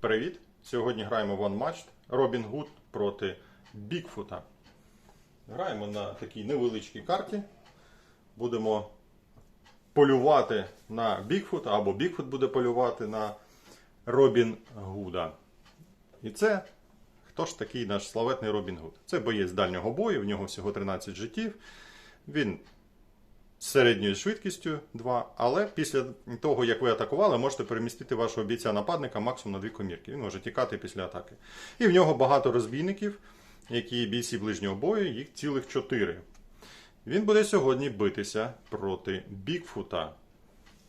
Привіт! Сьогодні граємо в One Match Робін Гуд проти Бікфута. Граємо на такій невеличкій карті. Будемо полювати на Бікфута, або Бікфут буде полювати на Робін Гуда. І це хто ж такий наш славетний Робін Гуд? Це боєць дальнього бою, в нього всього 13 життів. Він середньою швидкістю 2, але після того, як ви атакували, можете перемістити вашого бійця нападника максимум на дві комірки. Він може тікати після атаки. І в нього багато розбійників, які бійці ближнього бою, їх цілих 4. Він буде сьогодні битися проти Бікфута.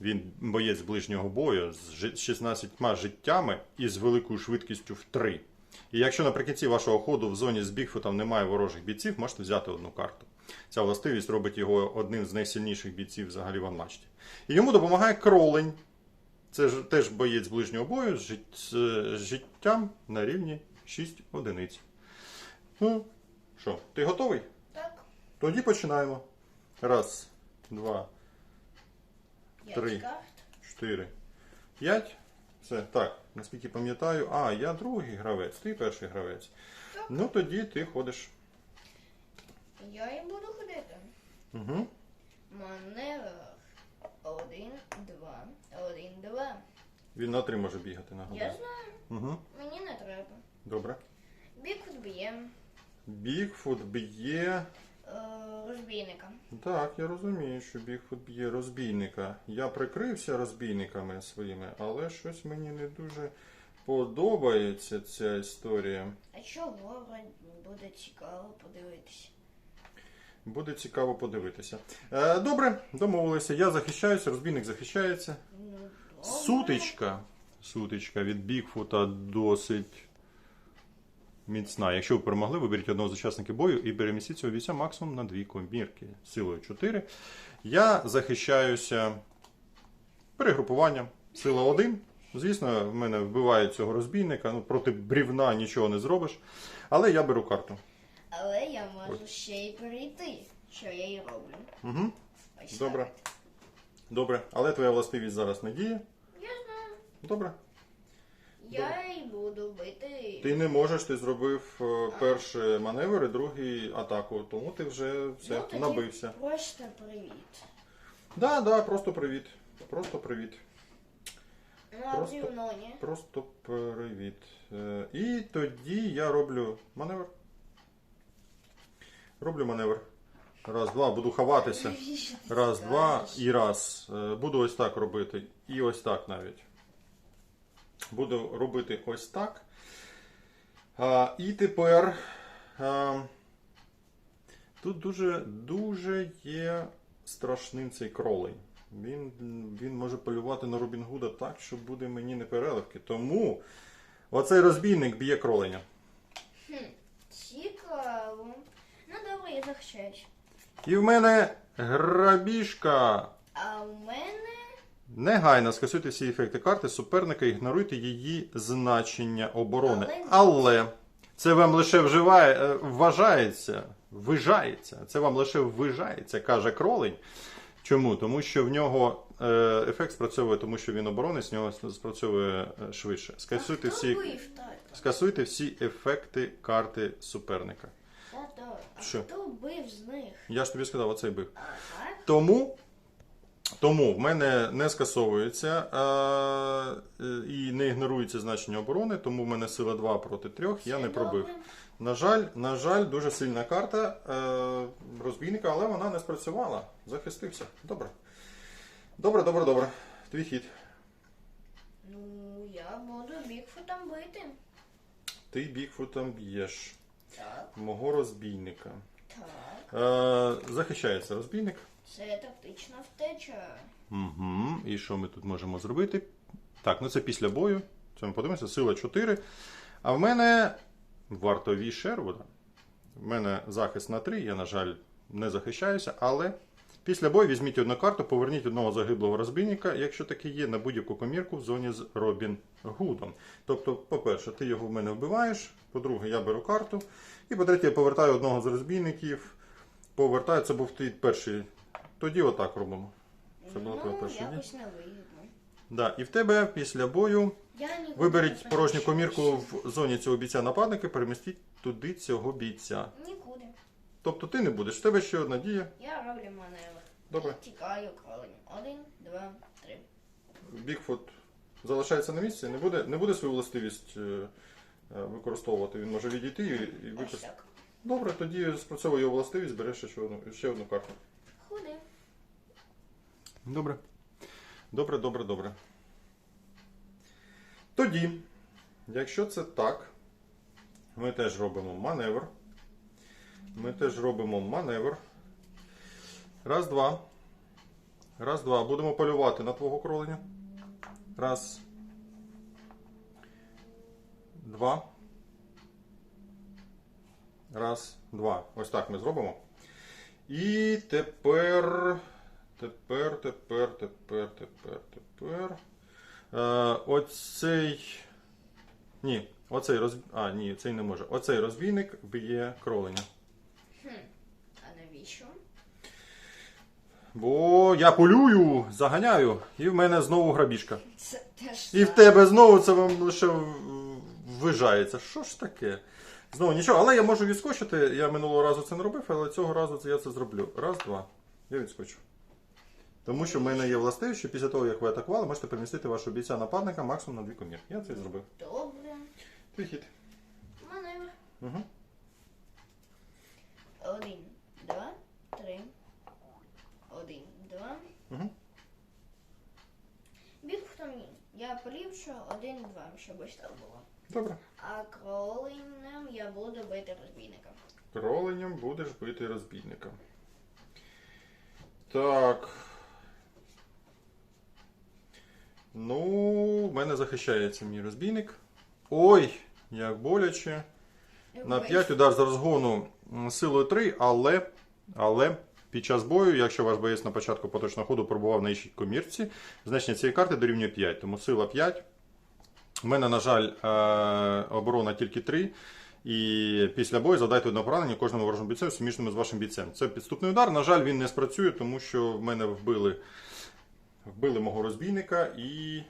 Він боєць ближнього бою з 16 життями і з великою швидкістю в 3. І якщо наприкінці вашого ходу в зоні з Бігфутом немає ворожих бійців, можете взяти одну карту. Ця властивість робить його одним з найсильніших бійців взагалі в анмачті. І йому допомагає кролень. Це ж теж боєць ближнього бою з, жит- з життям на рівні 6 одиниць. Ну, що, ти готовий? Так, Тоді починаємо. Раз, два, Три. 4, 5. Все, так, наскільки пам'ятаю. А, я другий гравець, ти перший гравець. Так. Ну тоді ти ходиш. Я і буду ходити. Угу. Маневр. Один, два, один, два. Він на три може бігати, Я нагадаю. знаю, Угу. мені не треба. Добре. Бікфут б'є Бігфут б'є. е, розбійника. Так, я розумію, що Бігфут б'є розбійника. Я прикрився розбійниками своїми, але щось мені не дуже подобається ця історія. А чого буде цікаво подивитися? Буде цікаво подивитися. Е, добре, домовилися. Я захищаюся, розбійник захищається. Сутичка. Сутичка від Бігфута досить міцна. Якщо ви перемогли, виберіть одного з учасників бою і перемістіть цього бійця максимум на дві комірки силою 4. Я захищаюся перегрупуванням. Сила 1. Звісно, в мене вбивають цього розбійника. Ну, проти брівна нічого не зробиш. Але я беру карту. Але я можу ще й перейти, що я і роблю. Угу. Ось Добре. так. Добре. Але твоя властивість зараз не діє. Я знаю. Добре. Я і буду бити. Ти не можеш, ти зробив е, перший маневр і другий атаку, тому ти вже все Ну, тоді набився. Просто привіт. Да, да, просто привіт. Просто привіт. Ну, Просто-. Просто привіт. Е, І тоді я роблю маневр. Роблю маневр. Раз, два, буду ховатися. Раз, два і раз. Е, Буду ось так робити. І ось так навіть. Буду робити ось так. А, і тепер. А, тут дуже, дуже є страшним цей кролень. Він, він може полювати на Робін Гуда так, що буде мені непереливки. Тому оцей розбійник б'є кроленя. Хм, цікаво. Ну захищаюсь. І в мене грабіжка. А у мене Негайно скасуйте всі ефекти карти суперника, ігноруйте її значення оборони. Але- Але це вам лише вживає, е, вважається, ввижається. Це вам лише ввижається, каже кролень. Чому? Тому що в нього е, ефект спрацьовує, тому що він оборонець, в нього спрацьовує е, швидше. Скасуйте всі, бив так? скасуйте всі ефекти карти суперника. Та-та. А Що? хто бив з них? Я ж тобі сказав, оцей бив. А так? Тому, тому в мене не скасовується е, е, і не ігнорується значення оборони, тому в мене сила 2 проти 3, я не пробив. добре. На жаль, на жаль, дуже сильна карта е, розбійника, але вона не спрацювала. Захистився. Добре. Добре, добре, добре. Твій хід. Ну, я буду Бігфутом бити. Ти Бігфутом б'єш Так, мого розбійника. так. Е, захищається розбійник. Це тактична втеча. Угу. І що ми тут можемо зробити? Так, ну це після бою. Це ми подивимося, сила 4. А в мене вартові Шервуда. В мене захист на 3, я, на жаль, не захищаюся, але після бою візьміть одну карту, поверніть одного загиблого розбійника, якщо такий є, на будь-яку комірку в зоні з Робін Гудом. Тобто, по-перше, ти його в мене вбиваєш, по-друге, я беру карту. І по-третє, я повертаю одного з розбійників. Повертаю, це був твій перший. Тоді отак робимо. Це була твоя ну, перша дія. якось не вигідно. Да. І в тебе після бою Я виберіть порожню комірку в зоні цього бійця нападника, перемістіть туди цього бійця. Нікуди. Тобто ти не будеш, в тебе ще одна дія. Я роблю маневр. Добре. Тікаю кролем. Один, два, три. Бігфут залишається на місці, не буде, не буде свою властивість е, е, використовувати. Він може відійти і, і Ось використати. так. Добре, тоді спрацьовує його властивість, береш ще одну, ще одну карту. Ходи. Добре. Добре, добре, добре. Тоді, якщо це так, ми теж робимо маневр. Ми теж робимо маневр. Раз, два. Раз, два. Будемо полювати на твого кроленя. Раз. Два. Раз, два. Ось так ми зробимо. І тепер. Тепер, тепер, тепер, тепер, тепер. Е, оцей. Ні, оцей роз... А, ні, цей не може. Оцей розбійник б'є кроленя. Бо я полюю, заганяю, і в мене знову грабіжка. Це теж І в тебе знову це вам лише ввижається. Що ж таке? Знову нічого, але я можу відскочити. Я минулого разу це не робив, але цього разу це я це зроблю. Раз, два. Я відскочу. Тому що в мене є властивість, що після того, як ви атакували, можете перемістити вашого бійця нападника максимум на дві комір. Я це зробив. Добре. Твій хід. Маневр. Угу. Один, два, три. Один, два. Угу. Біг в ні. Я поліпшу один, два, щоб ось так було. Добре. А кролинем я буду бити розбійника. Кроленням будеш бити розбійника. Так. Ну, в мене захищається мій розбійник. Ой, як боляче. На 5 удар з розгону силою 3, але, але під час бою, якщо ваш боєць на початку поточного ходу пробував на іншій комірці, значення цієї карти дорівнює 5. Тому сила 5. У мене, на жаль, е, оборона тільки 3. І після бою завдайте одне поранення кожному ворожому бійцю суміжному з вашим бійцем. Це підступний удар. На жаль, він не спрацює, тому що в мене вбили, вбили мого розбійника і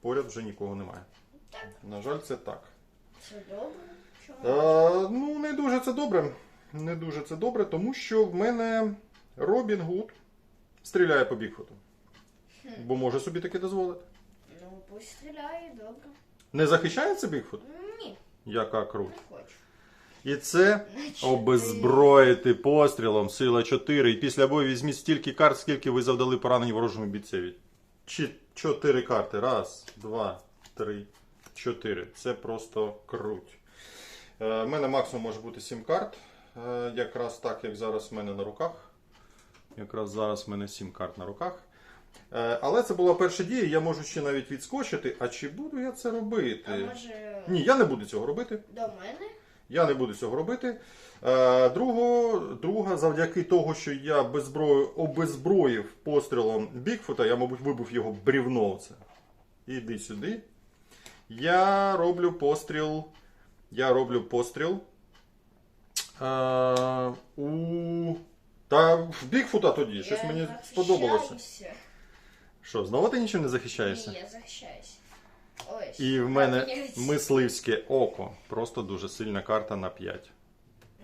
поряд вже нікого немає. Так. На жаль, це так. Це добре. Чому? Е, ну, не дуже це добре. Не дуже це добре, тому що в мене Робін Гуд стріляє по Бігфуту. Бо може собі таке дозволити. Ну, пусть стріляє, добре. Не захищається Бігфут? Ні, Яка не хочу. І це обезброїти пострілом, сила 4. І після бою візьміть стільки карт, скільки ви завдали поранені ворожому бійцеві. Чи 4 карти. Раз, два, три, чотири. Це просто круть. Е, У мене максимум може бути 7 карт. Е, Якраз так, як зараз в мене на руках. Якраз зараз в мене 7 карт на руках. Е, Але це була перша дія, я можу ще навіть відскочити. А чи буду я це робити? А може Ні, я не буду цього робити. до мене? Я не буду цього робити. Е, Друго, друга, завдяки того, що я без зброї обезброїв пострілом Бігфута, я, мабуть, вибив його брівно. Це. Іди сюди. Я роблю постріл. Я роблю постріл. Е, у... Та в Бігфута тоді. Щось мені сподобалося. захищаюся. Що, знову ти нічим не захищаєшся? Ні, я захищаюся. Ось. І в мене Обмінюється. мисливське око. Просто дуже сильна карта на 5.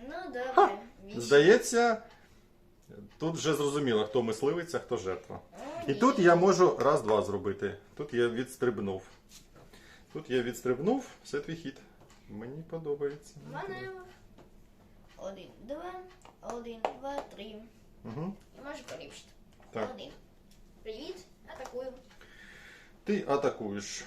Ну, добре. Ха! Здається, тут вже зрозуміло, хто мисливець, а хто жертва. О, І ні. тут я можу раз-два зробити. Тут я відстрибнув. Тут я відстрибнув, все твій хід. Мені подобається. Маневр. Один, два, один, два, три. Угу. І можу поліпшити. Так. Один. Привіт, атакую. Ти атакуєш.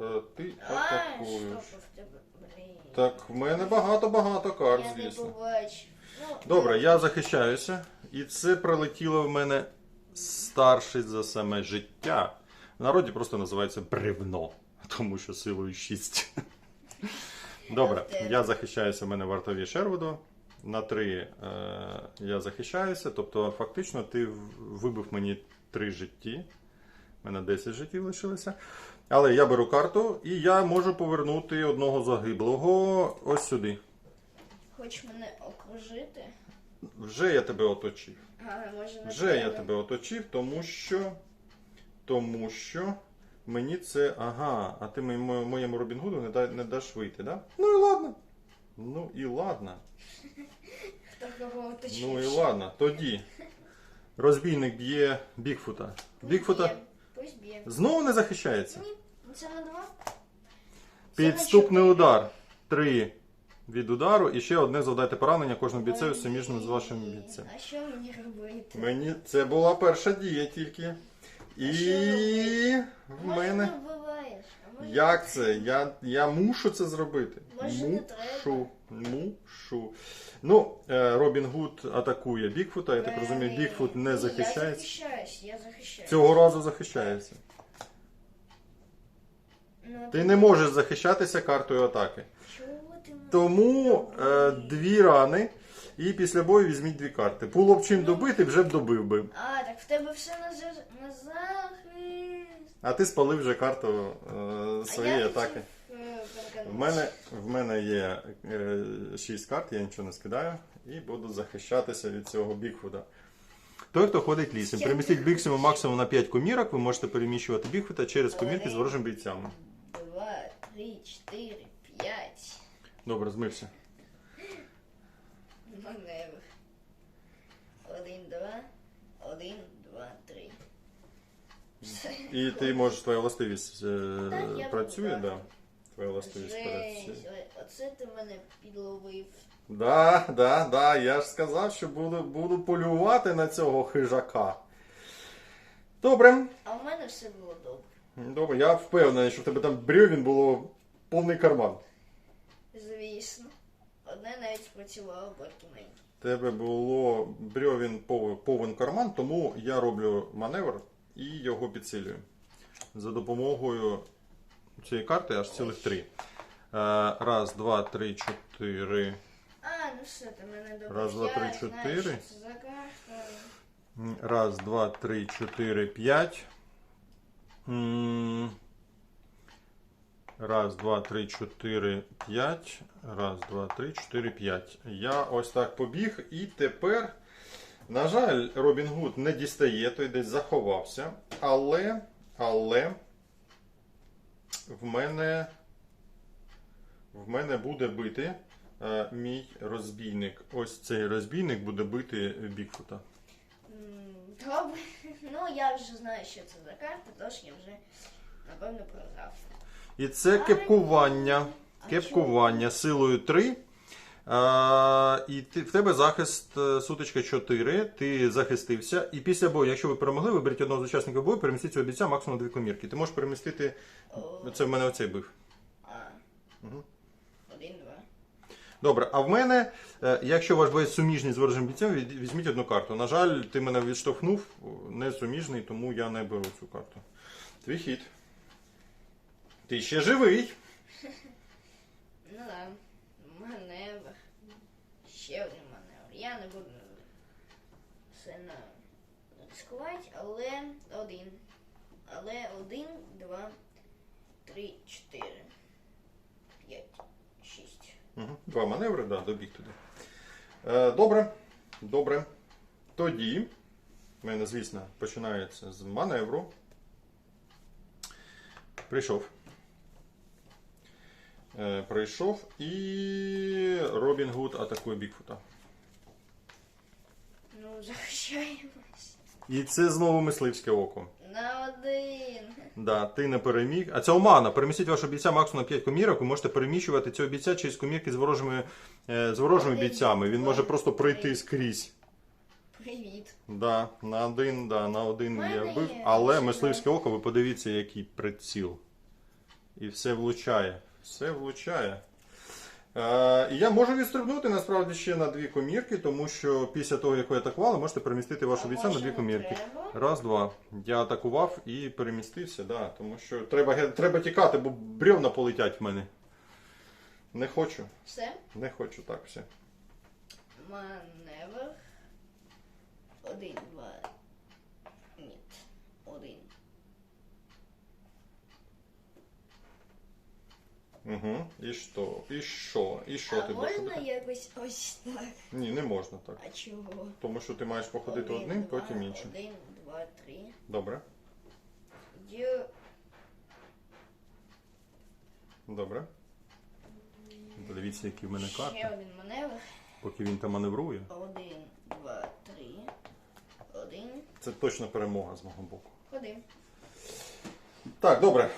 Е, Ти атакуєш. що в тебе, блін. Так, в мене багато-багато карт, Я не звісно. побачив. Ну, Добре, я захищаюся. І це прилетіло в мене старший за саме життя. В народі просто називається бревно, тому що силою 6. Добре, я захищаюся, в мене вартові Шервуду. На 3 е, я захищаюся, тобто фактично ти вибив мені 3 житті. У мене 10 життів лишилося. Але я беру карту і я можу повернути одного загиблого ось сюди. Хоч мене окружити. Вже я тебе оточив. А, може Вже я тебе оточив, тому що. Тому що Мені це. Ага, а ти моєму, моєму Робін Гуду не, да, не даш вийти, да? Ну і ладно. Ну і ладно. Ну і ладно. Тоді. Розбійник б'є Бігфута. Бігфута Пусть б'є. знову не захищається. Ні, це на два. Підступний удар. Три від удару і ще одне завдайте поранення кожному бійцеві суміжним з вашим бійцем. А що мені робити? Мені це була перша дія тільки. І в мене. Як це? Я, я мушу це зробити. Мушу. Мушу. Ну, е, Робін Гуд атакує Бігфута. Я так розумію, Правильно. Бігфут не захищається. Я захищаюсь, я захищаюсь. Цього разу захищається. Ну, Ти не можеш захищатися картою атаки. Тому е, дві рани. І після бою візьміть дві карти. Було б чим добити, вже б добив би. А, так в тебе все на, за... на захист. А ти спалив вже карту е, своєї я атаки. е. В мене, в мене є е, 6 карт, я нічого не скидаю і буду захищатися від цього Бігфуда. Той, хто ходить лісом, перемістіть біксиму максимум на 5 комірок, ви можете переміщувати Бігфута через комірки з ворожими бійцями. Два, три, чотири, п'ять. Добре, змився. Маневр. Один, два, один, два, три. Все. І ти можеш, твоя властивість е, Так, я працює, буду, да? Твоя властивість працює. Жесть, ой, оце ти мене підловив. Да, да, да, я ж сказав, що буду, буду полювати на цього хижака. Добре. А в мене все було добре. Добре, я впевнений, що в тебе там брьовін було повний карман. Звісно. Одне навіть спрацювало батьки мені. В тебе було брьовін пов- повен карман, тому я роблю маневр і його підсилюю. За допомогою цієї карти аж цілих три. Е, Раз, два, три, чотири. А, ну все, ти мене добре. Раз, два, три, Я знаю, чотири. що це за карта. Раз, два, три, чотири, п'ять. М, Раз, два, три, чотири, п'ять. Раз, два, три, чотири, п'ять. Я ось так побіг і тепер, на жаль, Робін Гуд не дістає, той десь заховався. Але, але в мене, в мене буде бити е, мій розбійник. Ось цей розбійник буде бити Бігфута. М, Добре. Ну, я вже знаю, що це за карта, тож я вже, напевно, програв. І це кепкування. Кепкування силою 3. А, і ти, в тебе захист е, сутичка 4, ти захистився. І після бою, якщо ви перемогли, виберіть одного з учасників бою, перемістіть цього бійця максимум дві комірки. Ти можеш перемістити. Це в мене оцей бив. Один, два. Добре, а в мене, е, якщо ваш боєць суміжний з ворожим бійцем, візьміть одну карту. На жаль, ти мене відштовхнув, не суміжний, тому я не беру цю карту. Твій хід. Ти ще живий. Ну да. Маневр. Ще один маневр. Я не буду сильно ризикувати, але один. Але один, два, три, чотири, п'ять, шість. Угу. Два маневри, да, добіг туди. Е, добре. Добре. Тоді, в мене, звісно, починається з маневру. Прийшов. Е, прийшов і Робін Гуд атакує Бігфута. Ну, захищаємось. І це знову мисливське око. На один. Да, ти не переміг. А це омана. Перемістіть вашого бійця максимум на 5 комірок. Ви можете переміщувати цього бійця через комірки з ворожими, е, з ворожими бійцями. Він може просто пройти скрізь. Привіт. Да, на один, да, на один Мене я вбив, є але мисливське око, ви подивіться, який приціл. І все влучає. Все влучає. Е, і я можу відстрибнути насправді ще на дві комірки, тому що після того, як ви атакували, можете перемістити А бійця на дві комірки. Раз, два. Я атакував і перемістився, да, тому що треба, треба тікати, бо бревна полетять в мене. Не хочу, Все. не хочу так все. Маневр. Один, два. Ні. Один. Угу. І що? І що? І що а ти будеш можна робити? якось ось так? Ні, не можна так. А чого? Тому що ти маєш походити Один, одним, два, потім іншим. Один, два, три. Добре. Є Добре. Подивіться, які в мене Ще карти. один маневр. Поки він там маневрує. Один, два, три. Один. Це точно перемога з мого боку. Ходи. Так, добре.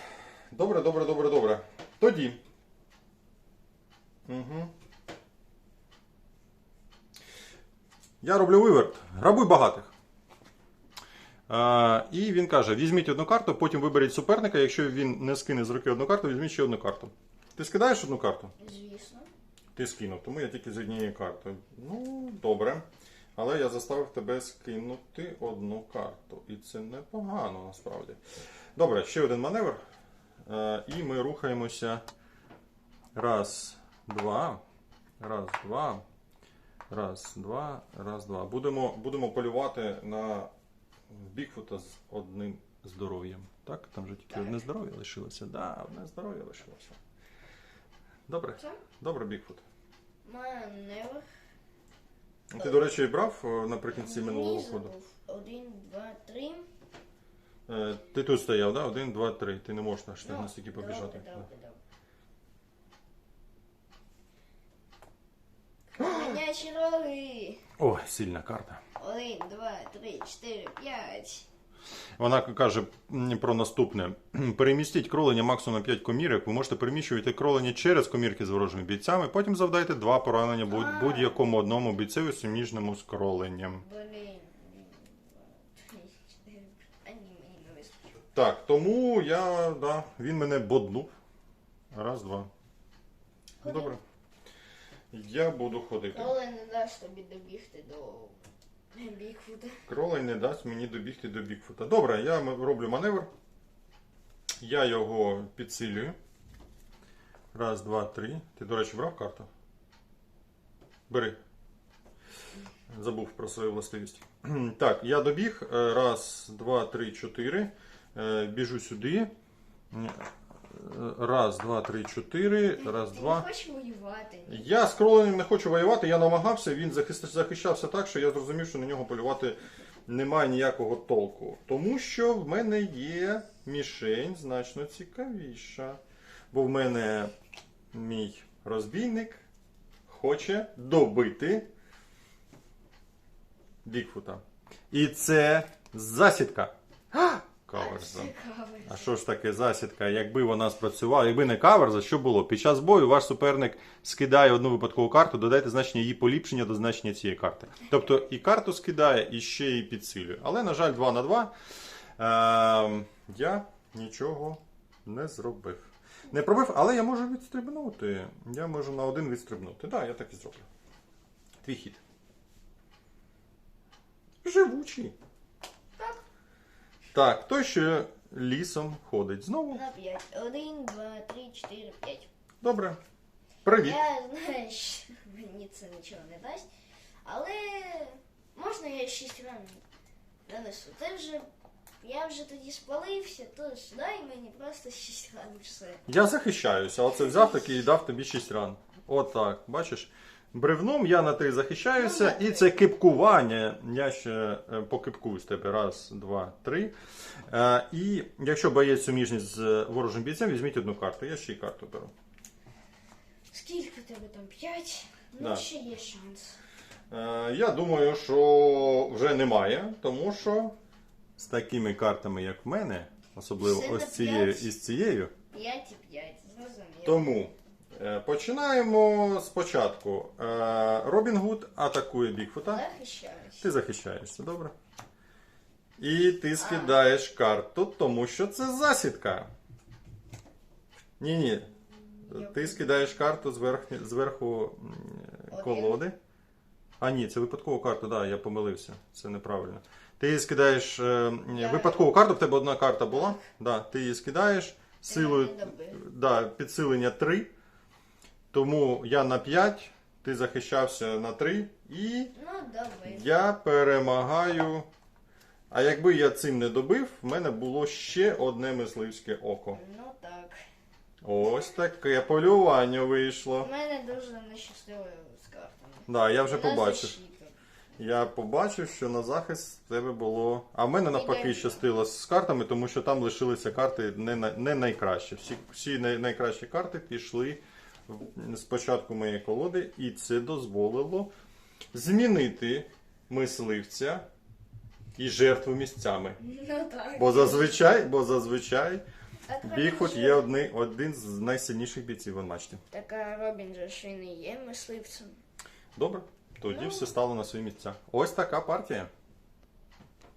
Добре, добре, добре, добре. Тоді. Угу. Я роблю виверт. Грабуй багатих. А, і він каже: візьміть одну карту, потім виберіть суперника. Якщо він не скине з руки одну карту, візьміть ще одну карту. Ти скидаєш одну карту? Звісно. Ти скинув, тому я тільки з однією картою. Ну, добре. Але я заставив тебе скинути одну карту. І це непогано насправді. Добре, ще один маневр. Е, і ми рухаємося. Раз, два. Раз, два. Раз, два, раз, два. Будемо, будемо полювати на Бігфута з одним здоров'ям. Так? Там же тільки Так. одне здоров'я лишилося. Да, одне здоров'я лишилося. Добре. Це Добре, Бігфут. маневр. Ти, до речі, брав е, наприкінці минулого ходу. Один, два, три. Е, Ти тут стояв, да? Один, два, три. Ти не можеш аж так Ну, настільки побіжати. Добре, добре, добре. Кам'янячі роги. О, сильна карта. Один, два, три, чотири, п'ять. Вона каже м, про наступне: перемістіть кролення максимум на 5 комірок. Ви можете переміщувати кролення через комірки з ворожими бійцями. Потім завдайте два поранення будь- будь-якому одному бійцеві суміжному з кроленням. Блін. Один, два, три, чотири. А ні, мені не вистачило. Так, тому я, да, він мене боднув. Раз, два. Ходи. Добре. Я буду ходити. Коли не дасть тобі добігти до Бігфута. Кролей не дасть мені добігти до Бікфута. Добре, я роблю маневр. Я його підсилюю. Раз, два, три. Ти, до речі, брав карту? Бери. Забув про свою властивість. Так, я добіг. Е, Раз, два, три, чотири. Е, Біжу сюди. Е, Раз, два, три, чотири. Раз, Ти два. не хочеш воювати? Я з кроленням не хочу воювати, я намагався, він захищався так, що я зрозумів, що на нього полювати немає ніякого толку. Тому що в мене є мішень значно цікавіша. Бо в мене мій розбійник хоче добити Бікфута. І це засідка. Каверза. А що ж таке засідка? Якби вона спрацювала, якби не каверза, що було? Під час бою ваш суперник скидає одну випадкову карту, додайте значення її поліпшення до значення цієї карти. Тобто і карту скидає, і ще її підсилює. Але, на жаль, 2 на 2 ем, я нічого не зробив. Не пробив, але я можу відстрибнути. Я можу на один відстрибнути. Так, да, я так і зроблю. Твій хід. Живучий. Так. Той, що лісом ходить. Знову. На п'ять. Один, два, три, чотири, п'ять. Добре. Привіт. Я знаю, що мені це нічого не дасть. Але можна я шість ран нанесу. Ти вже. Я вже тоді спалився, тож дай мені просто шість ран і все. Я захищаюся, оце взяв такий і дав тобі 6 ран. Отак, бачиш? Бревном я на 3 захищаюся, і це кипкування. Я ще е, покипкую з тебе. Раз, два, три. Е, і якщо боєць суміжний з ворожим бійцем, візьміть одну карту. Я ще й карту беру. Скільки в тебе там? П'ять? Ну, Да. ще є шанс. Е, я думаю, що вже немає, тому що з такими картами, як в мене, особливо Все на ось цією п'ять. і з цією. П'ять і п'ять, зрозуміло. Тому е, починаємо спочатку. Е, Робін Гуд атакує Бігфута. Захищаюсь. Ти захищаєшся, добре? І ти скидаєш карту, тому що це засідка. Ні, ні. Ти скидаєш карту зверху, зверху колоди. А, ні, це випадкова карта, так, да, я помилився. Це неправильно. Ти її скидаєш е, випадкову карту, в тебе одна карта була. Да, ти її скидаєш силою да, підсилення 3. Тому я на 5, ти захищався на 3 і Ну, добре. я перемагаю. А якби я цим не добив, в мене було ще одне мисливське око. Ну так. Ось таке полювання вийшло. У мене дуже нещасливо з картами. Да, я вже Вона побачив. защита. я побачив, що на захист в тебе було. А в мене навпаки Ідеально. щастило з картами, тому що там лишилися карти не, на- не найкращі. Всі, всі най- найкращі карти пішли з початку моєї колоди, і це дозволило змінити мисливця і жертву місцями. Ну так. Бо зазвичай, бо зазвичай Робін є одни, один з найсильніших бійців в анмачті. Так, а Робін же ж він і є мисливцем. Добре, тоді Ну. все стало на свої місця. Ось така партія.